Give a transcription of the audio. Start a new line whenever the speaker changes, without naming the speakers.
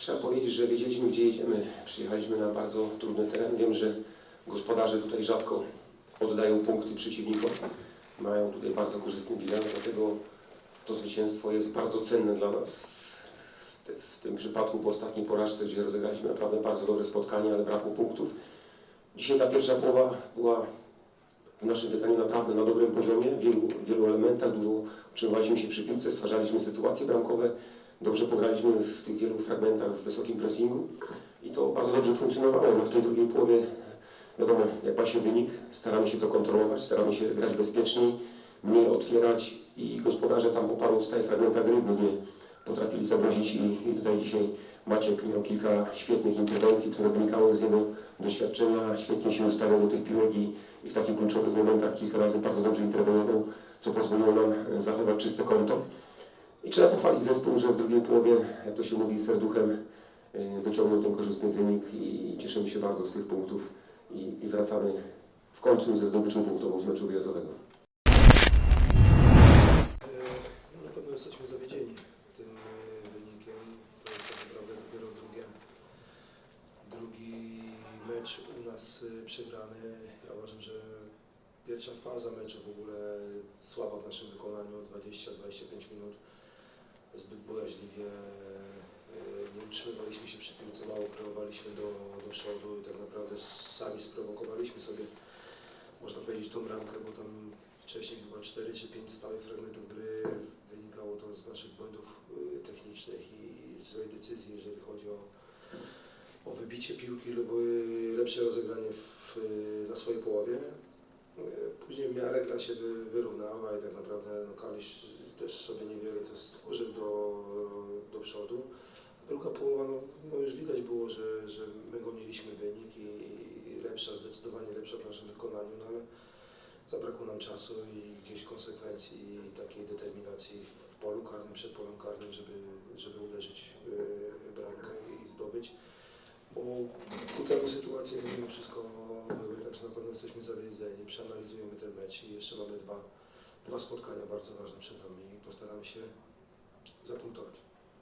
Trzeba powiedzieć, że wiedzieliśmy, gdzie jedziemy. Przyjechaliśmy na bardzo trudny teren. Wiem, że gospodarze tutaj rzadko oddają punkty przeciwnikom. Mają tutaj bardzo korzystny bilans, dlatego to zwycięstwo jest bardzo cenne dla nas. W, tym przypadku po ostatniej porażce, gdzie rozegraliśmy naprawdę bardzo dobre spotkanie, ale brakło punktów. Dzisiaj ta pierwsza połowa była w naszym wydaniu naprawdę na dobrym poziomie, w wielu, wielu elementach, dużo utrzymywaliśmy się przy piłce, stwarzaliśmy sytuacje bramkowe, dobrze pograliśmy w tych wielu fragmentach w wysokim pressingu i to bardzo dobrze funkcjonowało. No w tej drugiej połowie, wiadomo, jak ma się wynik, staramy się to kontrolować, staramy się grać bezpieczniej, mniej otwierać i gospodarze tam po paru stałych fragmentach gry głównie potrafili zagrozić i, i tutaj dzisiaj Maciek miał kilka świetnych interwencji, które wynikały z jego doświadczenia, świetnie się ustawiał do tych piłek i, i w takich kluczowych momentach kilka razy bardzo dobrze interweniował, co pozwoliło nam zachować czyste konto. I trzeba pochwalić zespół, że w drugiej połowie, jak to się mówi, serduchem e, dociągnął ten korzystny wynik i cieszymy się bardzo z tych punktów i, i wracamy w końcu ze zdobyczą punktową z meczu wyjazdowego.
No, na pewno jesteśmy zawiedzieni tym e, wynikiem. To jest tak naprawdę dopiero drugie, drugi mecz u nas e, przegrany. Ja uważam, że pierwsza faza meczu w ogóle słaba w naszym wykonaniu, 20-25 minut. Zbyt bojaźliwie e, nie utrzymywaliśmy się przy piłce, mało kreowaliśmy do, do przodu i tak naprawdę sami sprowokowaliśmy sobie, można powiedzieć, tą bramkę, bo tam wcześniej chyba 4 czy 5 stałych fragmentów gry wynikało to z naszych błędów y, technicznych i złej decyzji, jeżeli chodzi o, o wybicie piłki lub y, lepsze rozegranie w, na swojej połowie. Później w miarę gra się wy- wyrównała i tak naprawdę no, Kalisz też sobie niewiele co stworzył do, do przodu. A druga połowa, no, no już widać było, że, że my goniliśmy wynik i, i lepsza, zdecydowanie lepsza w naszym wykonaniu, no ale Zabrakło nam czasu i gdzieś konsekwencji i takiej determinacji w polu karnym, przed polem karnym, żeby, żeby uderzyć w bramkę i zdobyć. Bo ku temu sytuacje mimo wszystko były, także na pewno jesteśmy zawiedzeni, przeanalizujemy ten mecz i jeszcze mamy dwa, dwa spotkania bardzo ważne przed nami i postaramy się zapunktować.